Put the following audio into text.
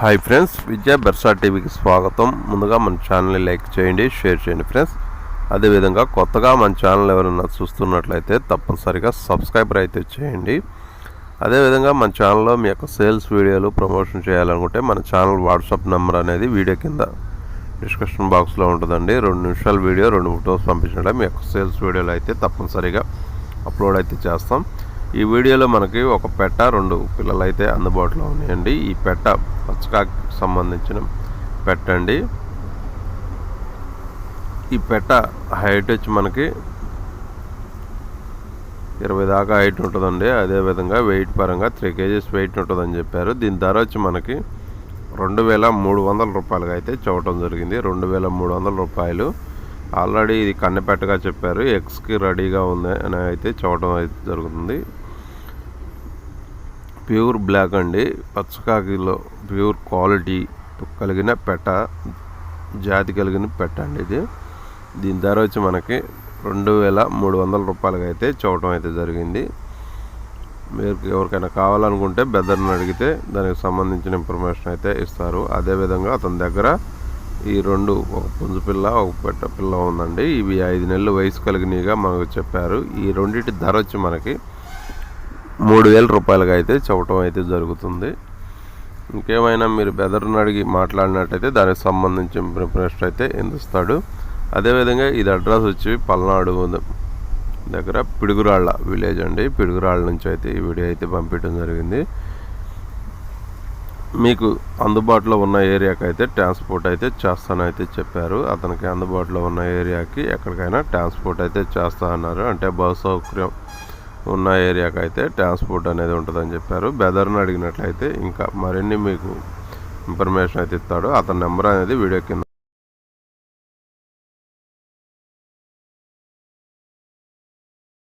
Hi friends విద్యా బెర్సా టీవీకి స్వాగతం. ముందుగా మన ఛానల్ని లైక్ చేయండి షేర్ చేయండి ఫ్రెండ్స్ అదేవిధంగా కొత్తగా మన ఛానల్ ఎవరైనా చూస్తున్నట్లయితే తప్పనిసరిగా సబ్స్క్రైబర్ అయితే చేయండి. అదేవిధంగా మన ఛానల్లో మీ యొక్క సేల్స్ వీడియోలు ప్రమోషన్ చేయాలనుకుంటే మన ఛానల్ వాట్సాప్ నెంబర్ అనేది వీడియో కింద డిస్క్రిప్షన్ బాక్స్లో ఉంటుందండి. రెండు నిమిషాల వీడియో రెండు ఫోటోస్ పంపించడం మీ యొక్క సేల్స్ వీడియోలు అయితే తప్పనిసరిగా అప్లోడ్ అయితే చేస్తాం. ఈ వీడియోలో మనకి ఒక పెట్ట రెండు పిల్లలు అయితే అందుబాటులో ఉన్నాయండి. ఈ పెట్ట పచ్చకాకి సంబంధించిన పెట్ట అండి. ఈ పెట్ట హైట్ వచ్చి మనకి ఇరవై దాకా హైట్ ఉంటుందండి. అదేవిధంగా వెయిట్ పరంగా త్రీ కేజీస్ వెయిట్ ఉంటుందని చెప్పారు. దీని ధర వచ్చి మనకి రెండు వేల మూడు వందల రూపాయలుగా అయితే చూడటం జరిగింది. రెండు వేల మూడు వందల రూపాయలు. ఆల్రెడీ ఇది కన్నెపెట్టగా చెప్పారు. ఎక్స్కి రెడీగా ఉంది అని అయితే చూడటం అయితే జరుగుతుంది. ప్యూర్ బ్లాక్ అండి. పచ్చకాకిలో ప్యూర్ క్వాలిటీ కలిగిన పెట్ట జాతి కలిగిన పెట్ట అండి ఇది. దీని ధర వచ్చి మనకి రెండు వేల మూడు వందల రూపాయలకి అయితే చూడటం అయితే జరిగింది. మీరు ఎవరికైనా కావాలనుకుంటే బెదర్ని అడిగితే దానికి సంబంధించిన ఇన్ఫర్మేషన్ అయితే ఇస్తారు. అదేవిధంగా అతని దగ్గర ఈ రెండు ఒక పుంజు పిల్ల ఒక పెట్ట పిల్ల ఉందండి. ఇవి ఐదు నెలలు వయసు కలిగినవిగా మనకు చెప్పారు. ఈ రెండింటి ధర వచ్చి మనకి మూడు వేల రూపాయలుగా అయితే చెప్పటం అయితే జరుగుతుంది. ఇంకేమైనా మీరు బెదర్ని అడిగి మాట్లాడినట్టయితే దానికి సంబంధించిన ప్రిపరేషన్ అయితే ఎందుస్తాడు అదేవిధంగా ఇది అడ్రస్ వచ్చి పల్నాడు దగ్గర పిడుగురాళ్ళ విలేజ్ అండి. పిడుగురాళ్ళ నుంచి అయితే ఈ వీడియో అయితే పంపించడం జరిగింది. మీకు అందుబాటులో ఉన్న ఏరియాకి అయితే ట్రాన్స్పోర్ట్ అయితే చేస్తానైతే చెప్పారు. అతనికి అందుబాటులో ఉన్న ఏరియాకి ఎక్కడికైనా ట్రాన్స్పోర్ట్ అయితే చేస్తా అన్నారు. అంటే బస్ సౌకర్యం ఉన్న ఏరియాకి అయితే ట్రాన్స్పోర్ట్ అనేది ఉంటుందని చెప్పారు. బెదర్ని అడిగినట్లయితే ఇంకా మరిన్ని మీకు ఇన్ఫర్మేషన్ అయితే ఇస్తాడు. అతని నెంబర్ అనేది వీడియో కింద